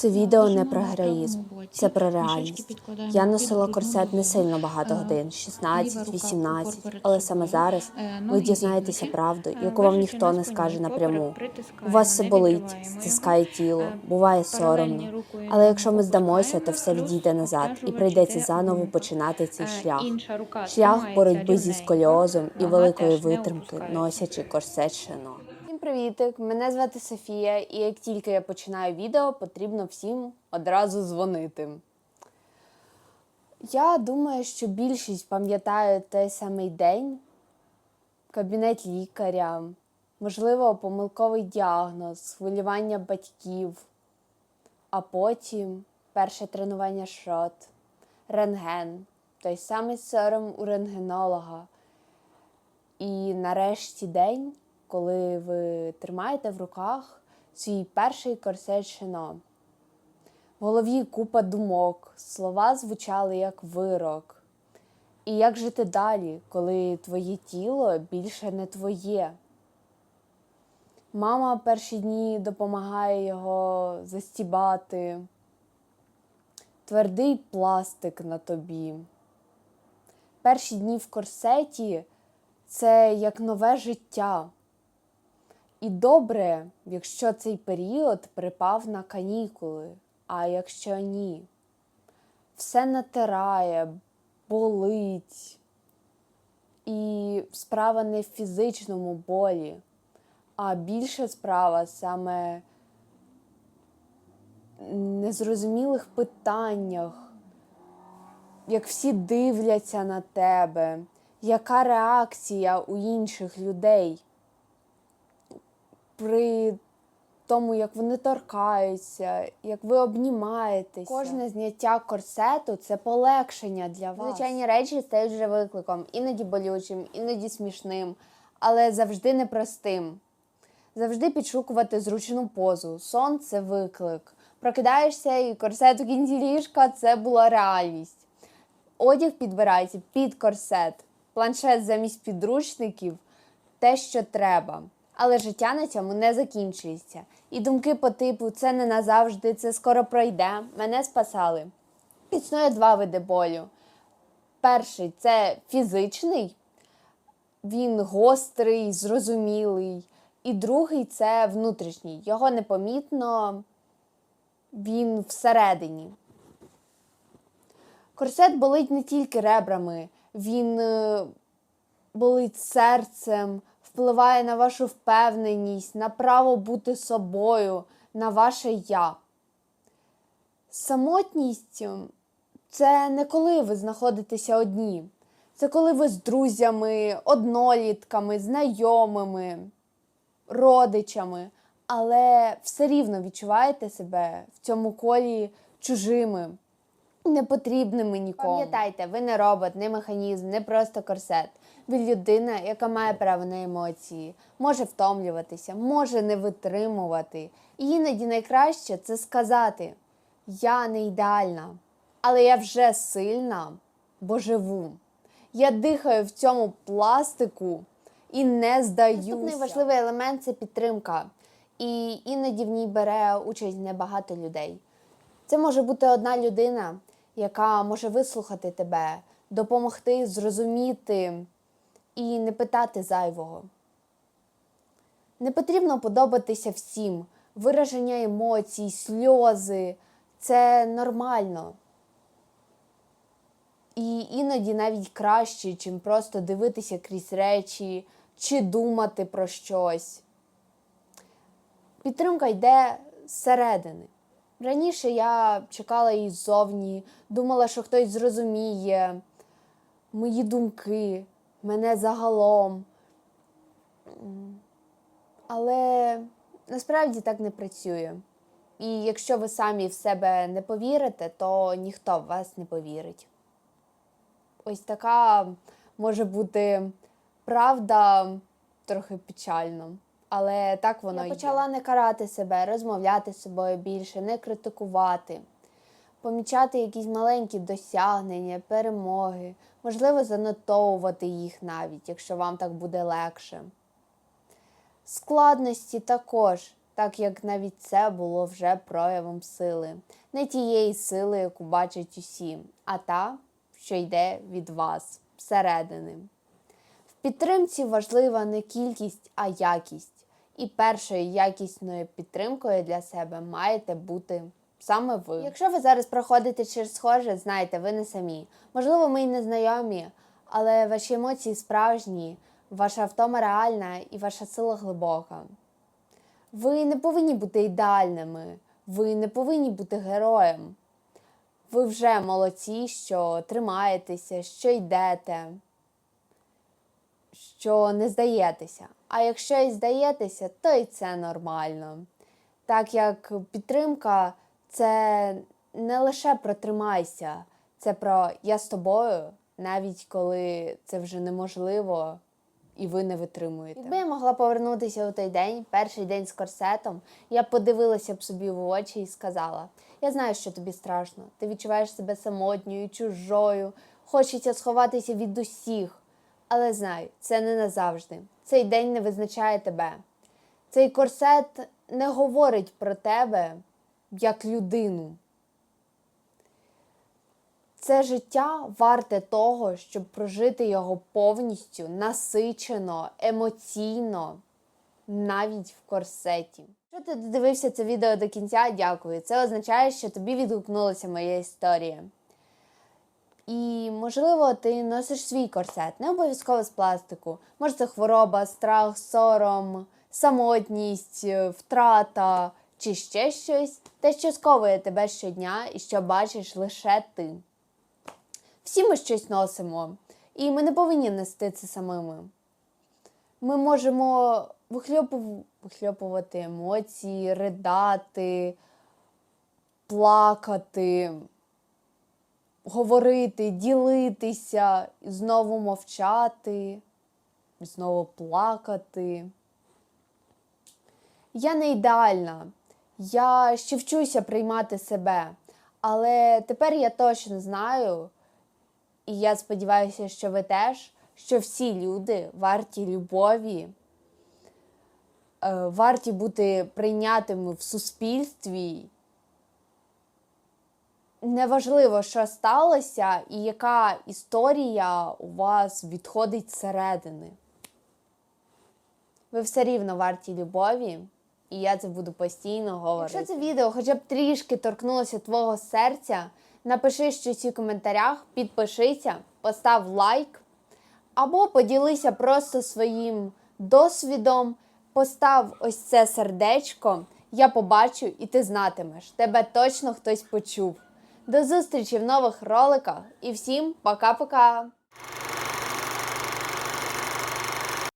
Це відео не про героїзм, це про реальність. Я носила корсет не сильно багато годин 16, 18, але саме зараз ви дізнаєтеся правду, яку вам ніхто не скаже напряму. У вас все болить, стискає тіло, буває соромно. Але якщо ми здамося, то все відійде назад і прийдеться заново починати цей шлях. Шлях боротьби зі сколіозом і великої витримки, носячи корсет шино. Привітик! Мене звати Софія, і як тільки я починаю відео, потрібно всім одразу дзвонити. Я думаю, що більшість пам'ятає той самий день, кабінет лікаря, можливо, помилковий діагноз, хвилювання батьків, а потім перше тренування шот, рентген, той самий сором у рентгенолога. І нарешті день, коли ви тримаєте в руках свій перший корсет шино. В голові купа думок, слова звучали як вирок. І як жити далі, коли твоє тіло більше не твоє? Мама перші дні допомагає його застібати. Твердий пластик на тобі. Перші дні в корсеті це як нове життя. І добре, якщо цей період припав на канікули, а якщо ні, все натирає, болить. І справа не в фізичному болі, а більше справа саме незрозумілих питаннях, як всі дивляться на тебе, яка реакція у інших людей при тому, як вони торкаються, як ви обнімаєтеся. Кожне зняття корсету це полегшення для вас. Звичайні речі стають вже викликом, іноді болючим, іноді смішним, але завжди непростим. Завжди підшукувати зручну позу. Сон це виклик. Прокидаєшся і корсет у кінці ліжка це була реальність. Одяг підбирається під корсет, планшет замість підручників те, що треба. Але життя на цьому не закінчується. І думки по типу це не назавжди, це скоро пройде, мене спасали. Існує два види болю. Перший це фізичний, він гострий, зрозумілий. І другий це внутрішній. Його непомітно, він всередині. Корсет болить не тільки ребрами, він е, болить серцем, впливає на вашу впевненість, на право бути собою, на ваше я. Самотність це не коли ви знаходитеся одні. Це коли ви з друзями, однолітками, знайомими, родичами, але все рівно відчуваєте себе в цьому колі чужими, непотрібними нікому. Пам'ятайте, ви не робот, не механізм, не просто корсет. Ви людина, яка має право на емоції, може втомлюватися, може не витримувати. І іноді найкраще це сказати: Я не ідеальна, але я вже сильна, бо живу. Я дихаю в цьому пластику і не здаюся. Наступний важливий елемент це підтримка. І іноді в ній бере участь небагато людей. Це може бути одна людина, яка може вислухати тебе, допомогти зрозуміти і не питати зайвого. Не потрібно подобатися всім. Вираження емоцій, сльози це нормально. І іноді навіть краще, чим просто дивитися крізь речі чи думати про щось. Підтримка йде зсередини. Раніше я чекала її ззовні, думала, що хтось зрозуміє мої думки, мене загалом. Але насправді так не працює. І якщо ви самі в себе не повірите, то ніхто в вас не повірить. Ось така може бути правда трохи печально. Але так воно Я почала не карати себе, розмовляти з собою більше, не критикувати, помічати якісь маленькі досягнення, перемоги, можливо, занотовувати їх навіть, якщо вам так буде легше. Складності також так як навіть це було вже проявом сили, не тієї сили, яку бачать усі, а та, що йде від вас всередини. В підтримці важлива не кількість, а якість. І першою якісною підтримкою для себе маєте бути саме ви. Якщо ви зараз проходите через схоже, знайте, ви не самі. Можливо, ми й не знайомі, але ваші емоції справжні, ваша втома реальна і ваша сила глибока. Ви не повинні бути ідеальними, ви не повинні бути героєм. Ви вже молодці, що тримаєтеся, що йдете, що не здаєтеся. А якщо і здаєтеся, то і це нормально. Так як підтримка це не лише про тримайся, це про я з тобою, навіть коли це вже неможливо і ви не витримуєте. Якби я могла повернутися у той день, перший день з корсетом, я подивилася б собі в очі і сказала: Я знаю, що тобі страшно, ти відчуваєш себе самотньою, чужою, хочеться сховатися від усіх. Але знай, це не назавжди. Цей день не визначає тебе. Цей корсет не говорить про тебе як людину. Це життя варте того, щоб прожити його повністю насичено, емоційно, навіть в корсеті. Якщо ти додивився це відео до кінця, дякую. Це означає, що тобі відгукнулася моя історія. І, можливо, ти носиш свій корсет, не обов'язково з пластику. Може, це хвороба, страх, сором, самотність, е, втрата чи ще щось, те, що сковує тебе щодня і що бачиш лише ти. Всі ми щось носимо, і ми не повинні нести це самими. Ми можемо вихльопу- вихльопувати емоції, ридати, плакати, говорити, ділитися, знову мовчати, знову плакати. Я не ідеальна, я ще вчуся приймати себе, але тепер я точно знаю, і я сподіваюся, що ви теж, що всі люди варті любові, е, варті бути прийнятими в суспільстві. Неважливо, що сталося і яка історія у вас відходить зсередини. Ви все рівно варті любові, і я це буду постійно говорити. Якщо це відео хоча б трішки торкнулося твого серця, напиши щось у коментарях, підпишися, постав лайк, або поділися просто своїм досвідом, постав ось це сердечко, я побачу, і ти знатимеш. Тебе точно хтось почув. До зустрічі в нових роликах і всім пока-пока!